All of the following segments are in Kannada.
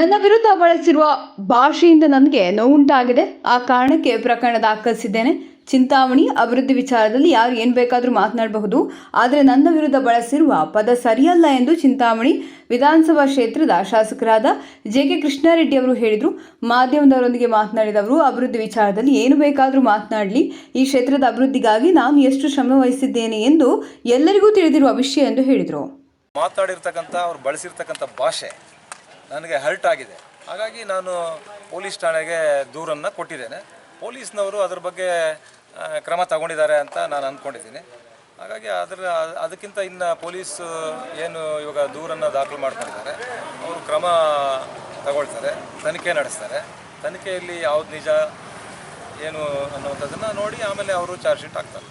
ನನ್ನ ವಿರುದ್ಧ ಬಳಸಿರುವ ಭಾಷೆಯಿಂದ ನನಗೆ ನೋವುಂಟಾಗಿದೆ. ಆ ಕಾರಣಕ್ಕೆ ಪ್ರಕರಣ ದಾಖಲಿಸಿದ್ದೇನೆ ಚಿಂತಾಮಣಿ ಅಭಿವೃದ್ಧಿ ವಿಚಾರದಲ್ಲಿ ಯಾರು ಏನು ಬೇಕಾದರೂ ಮಾತನಾಡಬಹುದು. ಆದರೆ ನನ್ನ ವಿರುದ್ಧ ಬಳಸಿರುವ ಪದ ಸರಿಯಲ್ಲ ಎಂದು ಚಿಂತಾಮಣಿ ವಿಧಾನಸಭಾ ಕ್ಷೇತ್ರದ ಶಾಸಕರಾದ ಜೆ ಕೆ ಕೃಷ್ಣಾರೆಡ್ಡಿ ಅವರು ಹೇಳಿದರು. ಮಾಧ್ಯಮದವರೊಂದಿಗೆ ಮಾತನಾಡಿದವರು, ಅಭಿವೃದ್ಧಿ ವಿಚಾರದಲ್ಲಿ ಏನು ಬೇಕಾದರೂ ಮಾತನಾಡಲಿ. ಈ ಕ್ಷೇತ್ರದ ಅಭಿವೃದ್ಧಿಗಾಗಿ ನಾನು ಎಷ್ಟು ಶ್ರಮ ವಹಿಸಿದ್ದೇನೆ ಎಂದು ಎಲ್ಲರಿಗೂ ತಿಳಿದಿರುವ ವಿಷಯ ಎಂದು ಹೇಳಿದರು. ಮಾತಾಡಿರ್ತಕ್ಕಂಥ ಅವ್ರು ಬಳಸಿರ್ತಕ್ಕಂಥ ಭಾಷೆ ನನಗೆ ಹರ್ಟ್ ಆಗಿದೆ. ಹಾಗಾಗಿ ನಾನು ಪೊಲೀಸ್ ಠಾಣೆಗೆ ದೂರನ್ನು ಕೊಟ್ಟಿದ್ದೇನೆ. ಪೊಲೀಸ್ನವರು ಅದ್ರ ಬಗ್ಗೆ ಕ್ರಮ ತಗೊಂಡಿದ್ದಾರೆ ಅಂತ ನಾನು ಅಂದ್ಕೊಂಡಿದ್ದೀನಿ. ಹಾಗಾಗಿ ಅದರ, ಅದಕ್ಕಿಂತ ಇನ್ನು ಪೊಲೀಸ್ ಏನು ಇವಾಗ ದೂರನ್ನು ದಾಖಲು ಮಾಡ್ಕೊಂಡಿದ್ದಾರೆ, ಅವರು ಕ್ರಮ ತಗೊಳ್ತಾರೆ, ತನಿಖೆ ನಡೆಸ್ತಾರೆ. ತನಿಖೆಯಲ್ಲಿ ಯಾವ್ದು ನಿಜ, ಏನು ಅನ್ನುವಂಥದ್ದನ್ನು ನೋಡಿ ಆಮೇಲೆ ಅವರು ಚಾರ್ಜ್ ಶೀಟ್ ಹಾಕ್ತಾರೆ.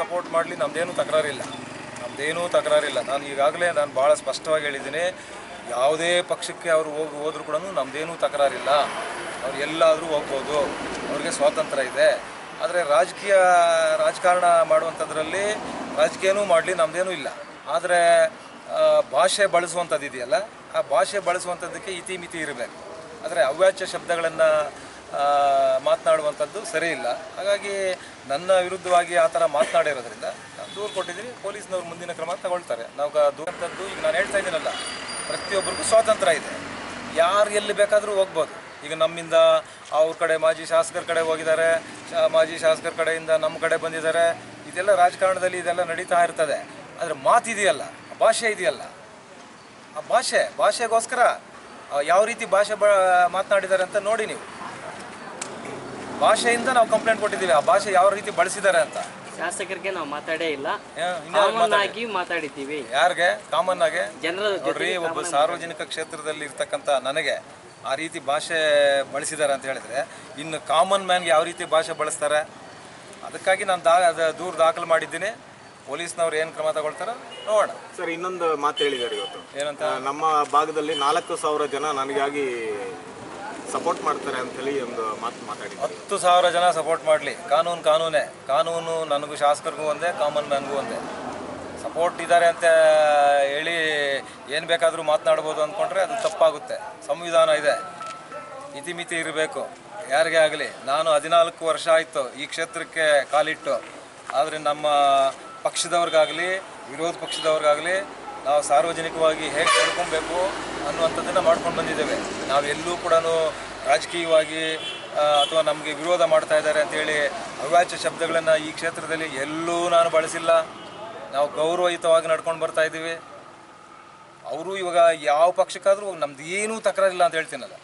ಸಪೋರ್ಟ್ ಮಾಡಲಿ ನಮ್ಮದೇನು ತಕರಾರಿಲ್ಲ. ನಮ್ಮದೇನೂ ತಕರಾರಿಲ್ಲ. ನಾನು ಈಗಾಗಲೇ ನಾನು ಭಾಳ ಸ್ಪಷ್ಟವಾಗಿ ಹೇಳಿದ್ದೀನಿ. ಯಾವುದೇ ಪಕ್ಷಕ್ಕೆ ಅವರು ಹೋಗಿ, ಹೋದ್ರು ಕೂಡ ನಮ್ಮದೇನೂ ತಕರಾರಿಲ್ಲ. ಅವ್ರು ಎಲ್ಲಾದರೂ ಹೋಗ್ಬೋದು. ಅವ್ರಿಗೆ ಸ್ವಾತಂತ್ರ್ಯ ಇದೆ. ಆದರೆ ರಾಜಕೀಯ ರಾಜಕಾರಣ ಮಾಡುವಂಥದ್ರಲ್ಲಿ ರಾಜಕೀಯನೂ ಮಾಡಲಿ ನಮ್ಮದೇನೂ ಇಲ್ಲ. ಆದರೆ ಭಾಷೆ ಬಳಸುವಂಥದ್ದು ಇದೆಯಲ್ಲ, ಆ ಭಾಷೆ ಬಳಸುವಂಥದ್ದಕ್ಕೆ ಇತಿಮಿತಿ ಇರಬೇಕು. ಆದರೆ ಅವ್ಯಾಚ್ಯ ಶಬ್ದಗಳನ್ನು ಮಾತನಾಡುವಂಥದ್ದು ಸರಿ ಇಲ್ಲ. ಹಾಗಾಗಿ ನನ್ನ ವಿರುದ್ಧವಾಗಿ ಆ ಥರ ಮಾತನಾಡಿರೋದ್ರಿಂದ ನಾನು ದೂರು ಕೊಟ್ಟಿದ್ದೀನಿ. ಪೊಲೀಸ್ನವ್ರು ಮುಂದಿನ ಕ್ರಮ ತಗೊಳ್ತಾರೆ. ನಾವು ದೂರಂಥದ್ದು ಈಗ ನಾನು ಹೇಳ್ತಾ ಇದ್ದೀನಲ್ಲ. ಪ್ರತಿಯೊಬ್ಬರಿಗೂ ಸ್ವಾತಂತ್ರ್ಯ ಇದೆ. ಯಾರು ಎಲ್ಲಿ ಬೇಕಾದರೂ ಹೋಗ್ಬೋದು. ಈಗ ನಮ್ಮಿಂದ ಅವ್ರ ಕಡೆ ಮಾಜಿ ಶಾಸಕರ ಕಡೆ ಹೋಗಿದ್ದಾರೆ ಮಾಜಿ ಶಾಸಕರ ಕಡೆಯಿಂದ ನಮ್ಮ ಕಡೆ ಬಂದಿದ್ದಾರೆ. ಇದೆಲ್ಲ ರಾಜಕಾರಣದಲ್ಲಿ ಇದೆಲ್ಲ ನಡೀತಾ ಇರ್ತದೆ. ಆದರೆ ಮಾತಿದೆಯಲ್ಲ ಭಾಷೆ ಇದೆಯಲ್ಲ. ಆ ಭಾಷೆ, ಭಾಷೆಗೋಸ್ಕರ ಯಾವ ರೀತಿ ಭಾಷೆ ಬ, ಮಾತನಾಡಿದ್ದಾರೆ ಅಂತ ನೋಡಿ ನೀವು. ಭಾಷೆಯಿಂದ ನಾವು ಕಂಪ್ಲೇಂಟ್ ಕೊಟ್ಟಿದ್ದೀವಿ, ಆ ಭಾಷೆ ಯಾವ ರೀತಿ ಬಳಸಿದ್ದಾರೆ ಅಂತ. ಶಾಸಕರಿಗೆ ನಾವು ಮಾತಾಡೇ ಇಲ್ಲ. ಕಾಮನ್ ಆಗಿ ಮಾತಾಡಿದ್ದೀವಿ. ಯಾರಿಗೆ? ಕಾಮನ್ ಆಗಿ ಜನರ ನೋಡ್ರಿ ಒಬ್ಬ ಸಾರ್ವಜನಿಕ ಕ್ಷೇತ್ರದಲ್ಲಿ ಇರ್ತಕ್ಕಂಥ ನನಗೆ ಆ ರೀತಿ ಭಾಷೆ ಬಳಸಿದ್ದಾರೆ ಅಂತ ಹೇಳಿದ್ರೆ ಇನ್ನು ಕಾಮನ್ ಮ್ಯಾನ್ಗೆ ಯಾವ ರೀತಿ ಭಾಷೆ ಬಳಸ್ತಾರೆ? ಅದಕ್ಕಾಗಿ ನಾನು ದಾ ಅದ- ದೂರು ದಾಖಲು ಮಾಡಿದ್ದೀನಿ. ಪೊಲೀಸ್ನವ್ರು ಏನು ಕ್ರಮ ತಗೊಳ್ತಾರ ನೋಡೋಣ. ಸರ್ ಇನ್ನೊಂದು ಮಾತು ಹೇಳಿದ್ದಾರೆ ಇವತ್ತು. ಏನಂತ? ನಮ್ಮ ಭಾಗದಲ್ಲಿ ನಾಲ್ಕು ಸಾವಿರ ಜನ ನನಗಾಗಿ ಸಪೋರ್ಟ್ ಮಾಡ್ತಾರೆ ಅಂತ ಹೇಳಿ ಒಂದು ಮಾತು ಮಾತಾಡಿ ಹತ್ತು ಸಾವಿರ ಜನ ಸಪೋರ್ಟ್ ಮಾಡಲಿ. ಕಾನೂನು ಕಾನೂನೇ. ಕಾನೂನು ನನಗೂ ಶಾಸಕರಿಗೂ ಒಂದೇ ಕಾಮನ್ ಮ್ಯಾನ್ಗೂ ಒಂದೇ. ಸಪೋರ್ಟ್ ಇದ್ದಾರೆ ಅಂತ ಹೇಳಿ ಏನು ಬೇಕಾದರೂ ಮಾತನಾಡ್ಬೋದು ಅಂದ್ಕೊಂಡ್ರೆ ಅದು ತಪ್ಪಾಗುತ್ತೆ. ಸಂವಿಧಾನ ಇದೆ. ಇತಿಮಿತಿ ಇರಬೇಕು. ಯಾರಿಗೇ ಆಗಲಿ? ನಾನು ಹದಿನಾಲ್ಕು ವರ್ಷ ಆಯಿತು ಈ ಕ್ಷೇತ್ರಕ್ಕೆ ಕಾಲಿಟ್ಟು. ಆದರೆ ನಮ್ಮ ಪಕ್ಷದವ್ರಿಗಾಗಲಿ, ವಿರೋಧ ಪಕ್ಷದವ್ರಿಗಾಗಲಿ ನಾವು ಸಾರ್ವಜನಿಕವಾಗಿ ಹೇಗೆ ನಡ್ಕೊಬೇಕು ಅನ್ನುವಂಥದ್ದನ್ನು ಮಾಡ್ಕೊಂಡು ಬಂದಿದ್ದೇವೆ. ನಾವು ಎಲ್ಲೂ ಕೂಡ ರಾಜಕೀಯವಾಗಿ ಅಥವಾ ನಮಗೆ ವಿರೋಧ ಮಾಡ್ತಾ ಇದ್ದಾರೆ ಅಂತೇಳಿ ಅವಾಚ್ಯ ಶಬ್ದಗಳನ್ನು ಈ ಕ್ಷೇತ್ರದಲ್ಲಿ ಎಲ್ಲೂ ನಾನು ಬಳಸಿಲ್ಲ. ನಾವು ಗೌರವಯುತವಾಗಿ ನಡ್ಕೊಂಡು ಬರ್ತಾ ಇದ್ದೀವಿ. ಅವರು ಇವಾಗ ಯಾವ ಪಕ್ಷಕ್ಕಾದರೂ ನಮ್ದು ಏನೂ ತಕರಾರಿಲ್ಲ ಅಂತ ಹೇಳ್ತೀನಲ್ಲ.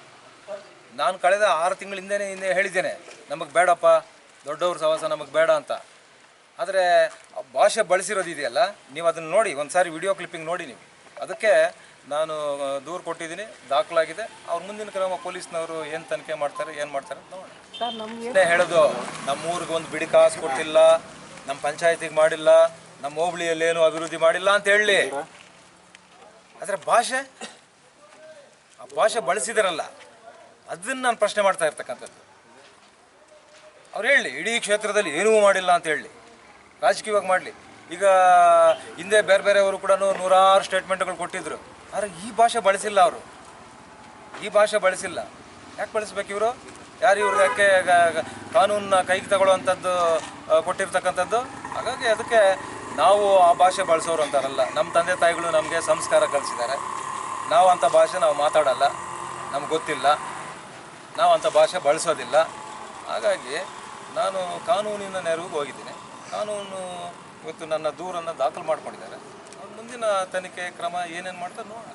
ನಾನು ಕಳೆದ ಆರು ತಿಂಗಳ ಹಿಂದೆನೇ ಹಿಂದೆ ಹೇಳಿದ್ದೇನೆ, ನಮಗೆ ಬೇಡಪ್ಪ, ದೊಡ್ಡವ್ರ ಸಹವಾಸ ನಮಗೆ ಬೇಡ ಅಂತ. ಆದರೆ ಭಾಷೆ ಬಳಸಿರೋದು ಇದೆಯಲ್ಲ ನೀವು ಅದನ್ನು ನೋಡಿ ಒಂದು ಸಾರಿ ವಿಡಿಯೋ ಕ್ಲಿಪ್ಪಿಂಗ್ ನೋಡಿ ನೀವು. ಅದಕ್ಕೆ ನಾನು ದೂರು ಕೊಟ್ಟಿದ್ದೀನಿ ದಾಖಲಾಗಿದೆ. ಅವ್ರ ಮುಂದಿನ ಕ್ರಮ ಪೊಲೀಸ್ನವರು ಏನು ತನಿಖೆ ಮಾಡ್ತಾರೆ ಏನು ಮಾಡ್ತಾರೆ ಅದೇ ಹೇಳೋದು ನಮ್ಮ ಊರಿಗೆ ಒಂದು ಬಿಡಿ ಕಾಸು ಕೊಟ್ಟಿಲ್ಲ ನಮ್ಮ ಪಂಚಾಯತಿಗೆ ಮಾಡಿಲ್ಲ ನಮ್ಮ ಹೋಬಳಿಯಲ್ಲಿ ಏನು ಅಭಿವೃದ್ಧಿ ಮಾಡಿಲ್ಲ ಅಂತ ಹೇಳಿ. ಆದರೆ ಭಾಷೆ ಆ ಭಾಷೆ ಬಳಸಿದಾರಲ್ಲ ಅದನ್ನು ನಾನು ಪ್ರಶ್ನೆ ಮಾಡ್ತಾ ಇರ್ತಕ್ಕಂಥದ್ದು. ಅವ್ರು ಹೇಳಿ ಇಡೀ ಕ್ಷೇತ್ರದಲ್ಲಿ ಏನೂ ಮಾಡಿಲ್ಲ ಅಂತ ಹೇಳಿ. ರಾಜಕೀಯವಾಗಿ ಮಾಡಲಿ. ಈಗ ಹಿಂದೆ ಬೇರೆ ಬೇರೆಯವರು ಕೂಡ ನೂರಾರು ಸ್ಟೇಟ್ಮೆಂಟ್ಗಳು ಕೊಟ್ಟಿದ್ರು. ಆದರೆ ಈ ಭಾಷೆ ಬಳಸಿಲ್ಲ ಅವರು. ಈ ಭಾಷೆ ಬಳಸಿಲ್ಲ. ಯಾಕೆ ಬಳಸ್ಬೇಕು ಇವರು? ಯಾರು ಇವ್ರಿಗೆ ಯಾಕೆ ಕಾನೂನನ್ನ ಕೈಗೆ ತಗೊಳ್ಳುವಂಥದ್ದು ಕೊಟ್ಟಿರ್ತಕ್ಕಂಥದ್ದು? ಹಾಗಾಗಿ ಅದಕ್ಕೆ ನಾವು ಆ ಭಾಷೆ ಬಳಸೋರು ಅಂತಾರಲ್ಲ. ನಮ್ಮ ತಂದೆ ತಾಯಿಗಳು ನಮಗೆ ಸಂಸ್ಕಾರ ಕಲಿಸಿದ್ದಾರೆ. ನಾವು ಅಂಥ ಭಾಷೆ ನಾವು ಮಾತಾಡಲ್ಲ. ನಮ್ಗೆ ಗೊತ್ತಿಲ್ಲ. ನಾವು ಅಂಥ ಭಾಷೆ ಬಳಸೋದಿಲ್ಲ. ಹಾಗಾಗಿ ನಾನು ಕಾನೂನಿನ ನೆರವಿಗೆ ಹೋಗಿದ್ದೀನಿ. ಕಾನೂನು ಇವತ್ತು ನನ್ನ ದೂರನ್ನು ದಾಖಲು ಮಾಡ್ಕೊಂಡಿದ್ದಾರೆ. ಮುಂದಿನ ತನಿಖೆ ಕ್ರಮ ಏನೇನು ಮಾಡ್ತಾರೆ ನೋಡೋಣ.